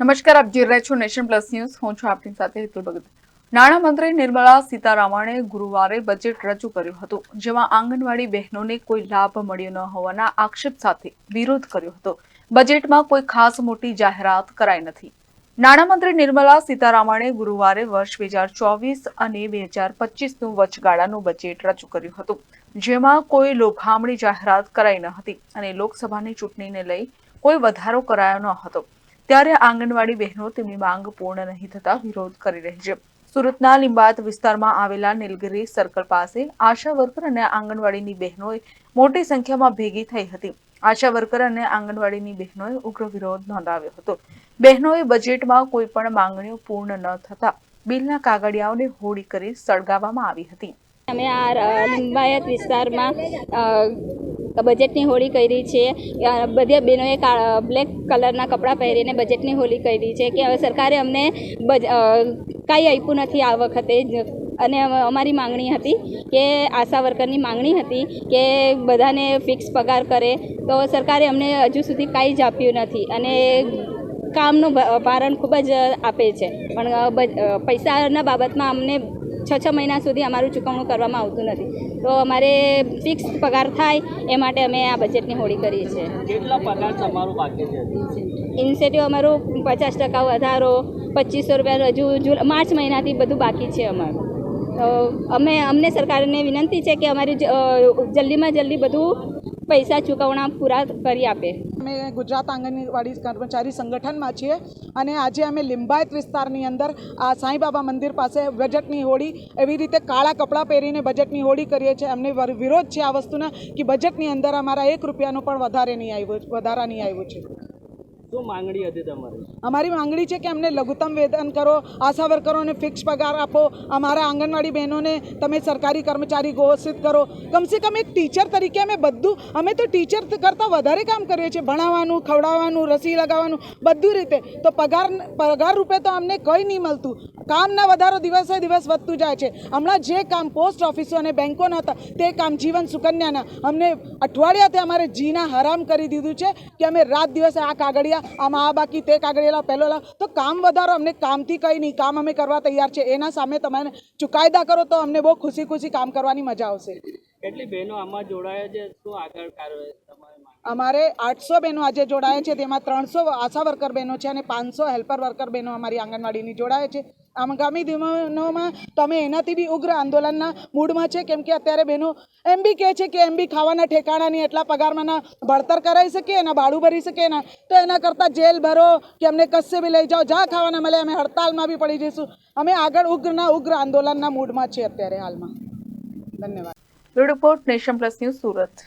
નમસ્કાર, આપ જોઈ રહ્યા છો નેશન પ્લસ ન્યૂઝ. હું છું આપની સાથે હેતુલ ભગત. નાણામંત્રી નિર્મલા સીતારામણે ગુરુવારે બજેટ રજૂ કર્યું હતું, જેમાં આંગણવાડી બહેનોને કોઈ લાભ મળ્યો ન હોવાના આક્ષેપ સાથે વિરોધ કર્યો હતો. બજેટમાં કોઈ ખાસ મોટી જાહેરાત કરાઈ નથી. નાણામંત્રી નિર્મલા સીતારામણે ગુરુવારે વર્ષ બે હજાર ચોવીસ અને બે હજાર પચીસનું વચગાળાનું બજેટ રજૂ કર્યું હતું, જેમાં કોઈ લોભામણી જાહેરાત કરાઈ ન હતી અને લોકસભાની ચૂંટણીને લઈ કોઈ વધારો કરાયો ન હતો. ત્યારે આંગણવાડી બહેનો તેમની માંગ પૂર્ણ નહીં થતા વિરોધ કરી રહી છે. સુરતના લિંબાયત વિસ્તારમાં આવેલા નીલગીરી સર્કલ પાસે આશા વર્કર અને આંગણવાડીની બહેનોએ મોટી સંખ્યામાં ભેગી થઈ હતી. આશા વર્કર અને આંગણવાડીની બહેનોએ ઉગ્ર વિરોધ નોંધાવ્યો હતો. બહેનોએ બજેટમાં કોઈ પણ માંગણીઓ પૂર્ણ ન થતા બિલના કાગળિયાઓને હોળી કરી સળગાવવામાં આવી હતી. અમે આ લિંબાયત વિસ્તારમાં બજેટની હોળી કરી છે. બધી બહેનોએ બ્લેક કલરના કપડાં પહેરીને બજેટની હોળી કરી છે કે હવે સરકારે અમને બજ કાંઈ આપ્યું નથી આ વખતે. અને અમારી માંગણી હતી કે આશા વર્કરની માંગણી હતી કે બધાને ફિક્સ પગાર કરે. તો સરકારે અમને હજુ સુધી કાંઈ જ આપ્યું નથી. અને કામનું ભારણ ખૂબ જ આપે છે. પણ પૈસાના બાબતમાં અમને છ છ મહિના સુધી અમારું ચૂકવણું કરવામાં આવતું નથી. તો અમારે ફિક્સ પગાર થાય એ માટે અમે આ બજેટની હોળી કરીએ છીએ. કેટલા પગાર તમારું બાકી છે? ઇન્સેટિવ અમારું પચાસ ટકા વધારો પચીસો રૂપિયા હજુ માર્ચ મહિનાથી બધું બાકી છે અમારું. તો અમે અમને સરકારને વિનંતી છે કે અમારી જલ્દીમાં જલ્દી બધું પૈસા ચૂકવણા પૂરા કરી આપે. અમે ગુજરાત આંગણવાડી કર્મચારી સંગઠનમાં છીએ અને આજે અમે લિંબાયત વિસ્તારની અંદર આ સાંઈબાબા મંદિર પાસે બજેટની હોળી એવી રીતે કાળા કપડાં પહેરીને બજેટની હોળી કરીએ છીએ. અમને વિરોધ છે આ વસ્તુના કે બજેટની અંદર અમારા એક રૂપિયાનું પણ વધારે નહીં આવ્યું વધારા નહીં આવ્યું છે. શું માંગણી હતી તમારી? અમારી માંગણી છે કે અમને લઘુત્તમ વેતન કરો આશા વર્કરોને ફિક્સ પગાર આપો, અમારા આંગણવાડી બહેનોને તમે સરકારી કર્મચારી ઘોષિત કરો. કમસે કમ એક ટીચર તરીકે અમે બધું, અમે તો ટીચર કરતાં વધારે કામ કરીએ છીએ. ભણાવવાનું, ખવડાવવાનું, રસી લગાવવાનું, બધું રીતે. તો પગાર પગાર રૂપે તો અમને કંઈ નહીં મળતું. કામના વધારો દિવસે દિવસ વધતું જાય છે. હમણાં જે કામ પોસ્ટ ઓફિસો અને બેન્કોના હતા, તે કામ જીવન સુકન્યાના. અમને અઠવાડિયાથી અમારે જીના હરામ કરી દીધું છે કે અમે રાત દિવસે આ કાગળિયા, આમાં આ બાકી, તે કાગળિયા પહેલો તો કામ વધારો અમને કામથી કંઈ નહીં, કામ અમે કરવા તૈયાર છે. એના સામે તમે ચુકાયદા કરો તો અમને બહુ ખુશી ખુશી કામ કરવાની મજા આવશે. કેટલી બહેનો આમાં જોડાયા છે? શું આગળ કાર્યવાહી? અમારે આઠસો બહેનો આજે જોડાયા છે, તેમાં ત્રણસો આશા વર્કર બહેનો છે અને પાંચસો હેલ્પર વર્કર બહેનો અમારી આંગણવાડીની જોડાયા છે. આગામી દિવસોમાં તો અમે એનાથી બી ઉગ્ર આંદોલનના મૂડમાં છે, કેમ કે અત્યારે બહેનો એમ બી કહે છે કે એમ બી ખાવાના ઠેકાણાની એટલા પગારમાં ના ભણતર કરાવી શકીએ એના ભાડું ભરી શકીએ ના તો એના કરતાં જેલ ભરો, કે અમને કશે બી લઈ જાઓ, જ્યાં ખાવાના મળે, અમે હડતાલમાં બી પડી જઈશું. અમે આગળ ઉગ્રના ઉગ્ર આંદોલનના મૂડમાં છીએ અત્યારે હાલમાં. ધન્યવાદ. Report nation plus news Surat.